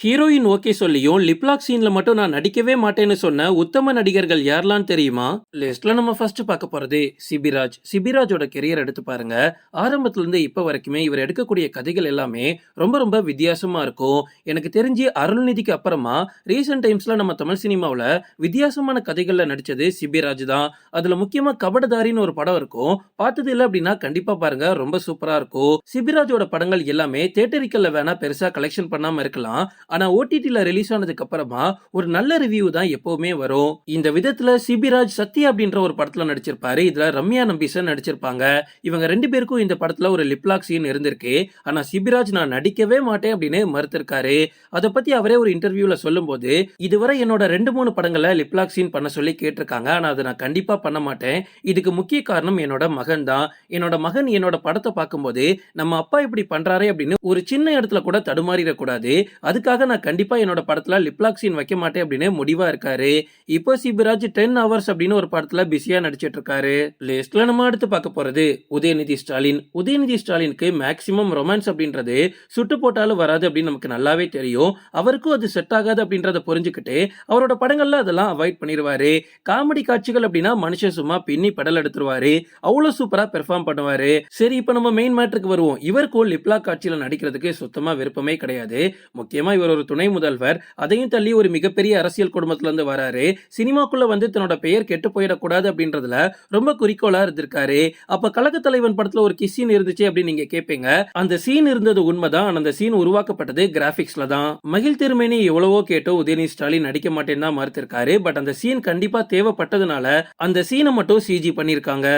Heroine okay சொல்லியும் lip lock சீன்ல மட்டும் நான் நடிக்கவே மாட்டேன்னு சொன்ன உத்தம நடிகர்கள் யாரெல்லாம் தெரியுமா? லிஸ்ட்ல நம்ம ஃபர்ஸ்ட் பார்க்க போறது சிபிராஜ். சிபிராஜோட கெரியர் எடுத்து பாருங்க. ஆரம்பத்துல இருந்து இப்ப வரைக்குமே இவர் எடுக்கக்கூடிய கதைகள் எல்லாமே ரொம்ப ரொம்ப வித்தியாசமா இருக்கும். எனக்கு தெரிஞ்சு அருள்நிதிக்கு அப்புறமா ரீசெண்ட் டைம்ஸ்ல நம்ம தமிழ் சினிமாவில் வித்தியாசமான கதைகள்ல நடிச்சது சிபிராஜ் தான். அதுல முக்கியமா கபடதாரின்னு ஒரு படம் இருக்கும். பார்த்தது இல்லை அப்படின்னா கண்டிப்பா பாருங்க ரொம்ப சூப்பரா இருக்கும். சிபிராஜோட படங்கள் எல்லாமே தேட்டரிக்கல்ல வேணா பெருசா கலெக்ஷன் பண்ணாம இருக்கலாம். ஆனா ஓடிடியில் ரிலீஸ் ஆனதுக்கு அப்புறமா ஒரு நல்ல ரிவ்யூ தான் எப்பவுமே வரும். இந்த விதத்துல சிபிராஜ் சத்யா அப்படின்ற ஒரு படத்துல நடிச்சிருப்பாரு. இதுல ரம்யா நம்பீசன் நடிச்சிருப்பாங்க. இவங்க ரெண்டு பேருக்கும் இந்த படத்துல ஒரு லிப்லாக் சீன் இருந்திருக்கு. ஆனா சிபிராஜ் நான் நடிக்கவே மாட்டேன் அப்படின்னு மறுத்திருக்காரு. அதை பத்தி அவரே ஒரு இன்டர்வியூல சொல்லும்போது இதுவரை என்னோட ரெண்டு மூணு படங்களை லிப்லாக் சீன் பண்ண சொல்லி கேட்டிருக்காங்க. ஆனா அதை நான் கண்டிப்பா பண்ண மாட்டேன். இதுக்கு முக்கிய காரணம் என்னோட மகன் தான். என்னோட மகன் என்னோட படத்தை பார்க்கும்போது நம்ம அப்பா இப்படி பண்றாரே அப்படின்னு ஒரு சின்ன இடத்துல கூட தடுமாறிடக்கூடாது. அதுக்காக அதுக்காக நான் கண்டிப்பாக என்னோட படத்தில் லிப்லாக்ஸின் வைக்க மாட்டேன் அப்படின்னு முடிவாக இருக்காரு. இப்போ சிபிராஜ் டென் ஹவர்ஸ் அப்படின்னு ஒரு படத்தில் பிஸியாக நடிச்சிட்டு இருக்காரு லிஸ்ட்ல நம்ம அடுத்து பார்க்க போகிறது உதயநிதி ஸ்டாலின். உதயநிதி ஸ்டாலினுக்கு மேக்சிமம் ரொமான்ஸ் அப்படின்றது சுட்டு போட்டாலும் வராது அப்படின்னு நமக்கு நல்லாவே தெரியும். அவருக்கும் அது செட் ஆகாது அப்படின்றத புரிஞ்சுக்கிட்டு அவரோட படங்கள்ல அதெல்லாம் அவாய்ட் பண்ணிடுவாரு காமெடி காட்சிகள் அப்படின்னா மனுஷன் சும்மா பின்னி படல் எடுத்துருவாரு. அவ்வளோ சூப்பராக பெர்ஃபார்ம் பண்ணுவாரு. சரி இப்போ நம்ம மெயின் மேட்ருக்கு வருவோம். இவருக்கும் லிப்லா காட்சியில் நடிக்கிறதுக்கு சுத்தமாக விருப்பமே கிடையாது. முக்கியமாக இவர் ஒரு துணை முதல்வர் அதையும் தள்ளி ஒரு மிகப்பெரிய அரசியல் குடும்பத்துல இருந்து வராரு. சினிமாக்குள்ள வந்து தன்னோட பெயர் கெட்டு போயிடக்கூடாது அப்படின்றதுல ரொம்ப குறிக்கோளா இருந்திருக்காரு. அப்போ கழக தலைவன் படத்தில் ஒரு கிஸ் சீன் இருந்துச்சு அப்படின்னு நீங்கள் கேட்பீங்க அந்த சீன் இருந்தது உண்மைதான். அந்த சீன் உருவாக்கப்பட்டது கிராஃபிக்ஸில் தான். மகிழ் திருமேனி எவ்வளவோ கேட்டோ உதயநிதி ஸ்டாலின் நடிக்க மாட்டேன்னு தான் மறுத்திருக்காரு. பட் அந்த சீன் கண்டிப்பாக தேவைப்பட்டதுனால அந்த சீனை மட்டும் சிஜி பண்ணிருக்காங்க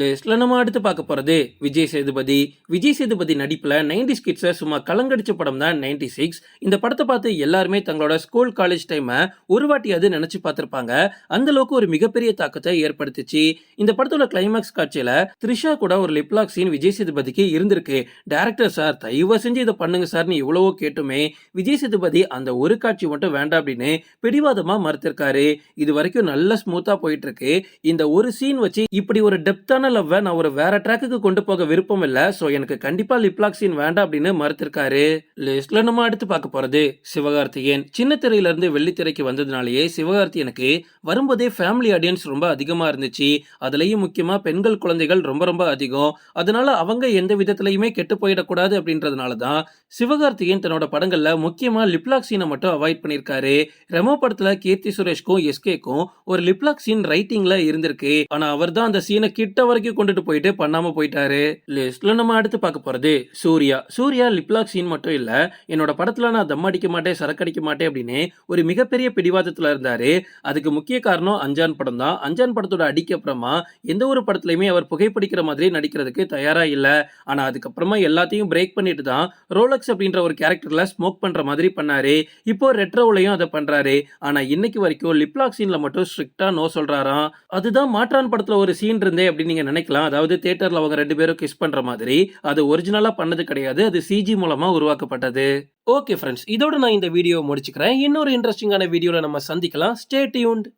லிஸ்ட்ல நம்ம அடுத்து பார்க்க போறது விஜய் சேதுபதி. விஜய் சேதுபதி நடிப்புல நைன்டி கிட்ஸை சும்மா கலங்கடிச்ச படம் தான் நைன்டி சிக்ஸ். இந்த படத்தை பார்த்து எல்லாருமே தங்களோட ஸ்கூல் காலேஜ் டைமை ஒரு வாட்டியாவது நினைச்சு பார்த்திருப்பாங்க. அந்த அளவுக்கு ஒரு மிகப்பெரிய தாக்கத்தை ஏற்படுத்துச்சு. இந்த படத்தோட கிளைமேக்ஸ் காட்சியில த்ரிஷா கூட ஒரு லிப்லாக் சீன் விஜய் சேதுபதிக்கு இருந்திருக்கு. டேரக்டர் சார் தயவு செஞ்சு இதை பண்ணுங்க சார்னு எவ்வளவோ கேட்டுமே. விஜய் சேதுபதி அந்த ஒரு காட்சி மட்டும் வேண்டாம் அப்படின்னு பிடிவாதமா மறுத்திருக்காரு. இது வரைக்கும் நல்ல ஸ்மூத்தா போயிட்டு இருக்கு. இந்த ஒரு சீன் வச்சு இப்படி ஒரு டெப்தான லவ்வை நான் ஒரு வேற ட்ராக்குக்கு கொண்டு போக விருப்பம் இல்ல. சோ எனக்கு கண்டிப்பா லிப்லாக் சீன் வேண்டாம் அப்படின்னு மறுத்திருக்காரு. லிஸ்ட்ல நம்ம அடுத்து பார்க்க போறது சிவகார்த்திகேயன். சின்ன திரையில இருந்து வெள்ளித்திரைக்கு வந்ததுனாலேயே சிவகார்த்தியனுக்கு வரும்போதே ஃபேமிலி ஆடியன்ஸ் ரொம்ப அதிகமா இருந்துச்சு. அதுலயும் முக்கியமா பெண்கள் குழந்தைகள் ரொம்ப ரொம்ப அதிகம். அதனால அவங்க எந்த விதத்திலையுமே கெட்டு போயிடக்கூடாது அப்படின்றதுனால தான் சிவகார்த்திகேயன் தன்னோட படங்கள்ல முக்கியமா லிப்லாக் சீனை மட்டும் அவாய்ட் பண்ணிருக்காரு. ரெமோ படத்துல கீர்த்தி சுரேஷ்க்கும் எஸ்கேக்கும் ஒரு லிப்லாக் சீன் ரைட்டிங்ல இருந்திருக்கு. ஆனா அவர் தான் அந்த சீனை கிட்ட வரைக்கும் கொண்டுட்டு போயிட்டு பண்ணாம போயிட்டாரு. லிஸ்ட்ல நம்ம அடுத்து பார்க்க போறது சூர்யா. சூர்யா லிப்லாக் சீன் மட்டும் இல்ல என்னோட படத்துல நான் தம் அடிக்க மாட்டேன் சரக்கு அடிக்க மாட்டேன் அப்படின்னு ஒரு மிகப்பெரிய பிடிவாதத்துல இருந்தாரு. அதுக்கு முக்கிய காரணம் அஞ்சான் படம் தான். அஞ்சான் படத்தோட அடிக்கு அப்புறமா எந்த ஒரு படத்துலயுமே அவர் புகைப்பிடிக்கிற மாதிரி நடிக்கிறதுக்கு தயாரா இல்ல. ஆனா அதுக்கப்புறமா எல்லாத்தையும் பிரேக் பண்ணிட்டு தான் ரோலக்ஸ் அப்படின்ற ஒரு கேரக்டர்ல ஸ்மோக் பண்ற மாதிரி பண்ணாரு. இப்போ ரெட்ரோலையும் அதை பண்றாரு. ஆனா இன்னைக்கு வரைக்கும் லிப்லாக் சீன்ல மட்டும் ஸ்ட்ரிக்டா நோ சொல்றாராம். அதுதான் மாற்றான் படத்துல ஒரு சீன் இருந்தே அப்படின்னு நீங்க நினைக்கலாம். அதாவது தியேட்டர்ல அவங்க ரெண்டு பேரும் கிஸ் பண்ற மாதிரி. அது ஒரிஜினலா பண்ணது கிடையாது. அது சிஜி மூலமா உருவாக்கப்பட்டது. ஓகே ஃப்ரெண்ட்ஸ் இதோட நான் இந்த வீடியோ முடிச்சுக்கிறேன். இன்னொரு இன்ட்ரெஸ்டிங்கான வீடியோவில் நம்ம சந்திக்கலாம். Stay tuned